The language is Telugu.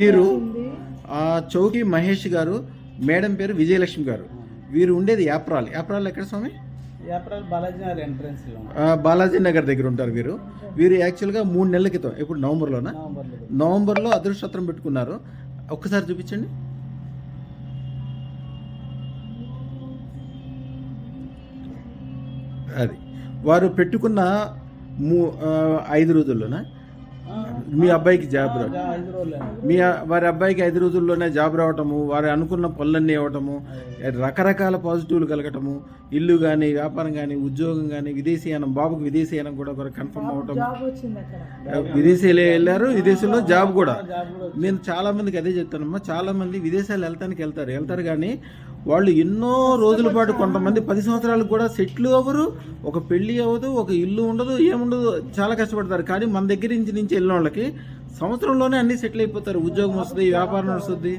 వీరు ఆ, చౌకి మహేష్ గారు మేడం పేరు విజయలక్ష్మి గారు. వీరు ఉండేది యాప్రాల్. యాప్రాల్ ఎక్కడ స్వామి? బాలాజీ నగర్ ఎంట్రన్స్లో ఆ, బాలాజీ నగర్ దగ్గర ఉంటారు వీరు. వీరు యాక్చువల్గా మూడు నెలల క్రితం ఇప్పుడు నవంబర్లోనా? నవంబర్లో. అదృష్టత్రం పెట్టుకున్నారు. ఒక్కసారి చూపించండి. అది. వారు పెట్టుకున్న మూ ఐదు రోజుల్లోనా? మీ అబ్బాయికి జాబ్ మీ వారి అబ్బాయికి ఐదు రోజుల్లోనే జాబ్ రావటము వారు అనుకున్న పనులన్నీ అవ్వటము రకరకాల పాజిటివ్లు కలగటము ఇల్లు కానీ వ్యాపారం కానీ ఉద్యోగం కానీ విదేశీయానం బాబుకి విదేశీయానం కూడా కన్ఫర్మ్ అవటం విదేశీలో వెళ్ళారు విదేశీలో జాబ్ కూడా. జాబ్ కూడా నేను చాలా మందికి అదే చెప్తానమ్మా చాలా మంది విదేశాలు వెళ్తానికి వెళ్తారు. వెళ్తారు కానీ వాళ్ళు ఎన్నో రోజుల పాటు కొంతమంది పది సంవత్సరాలకు కూడా సెటిల్ అవ్వరు ఒక పెళ్ళి అవ్వదు ఒక ఇల్లు ఉండదు ఏముండదు చాలా కష్టపడతారు. కానీ మన దగ్గర నుంచి నుంచి వెళ్ళిన వాళ్ళకి సంవత్సరంలోనే అన్ని సెటిల్ అయిపోతారు. ఉద్యోగం వస్తుంది వ్యాపారం వస్తుంది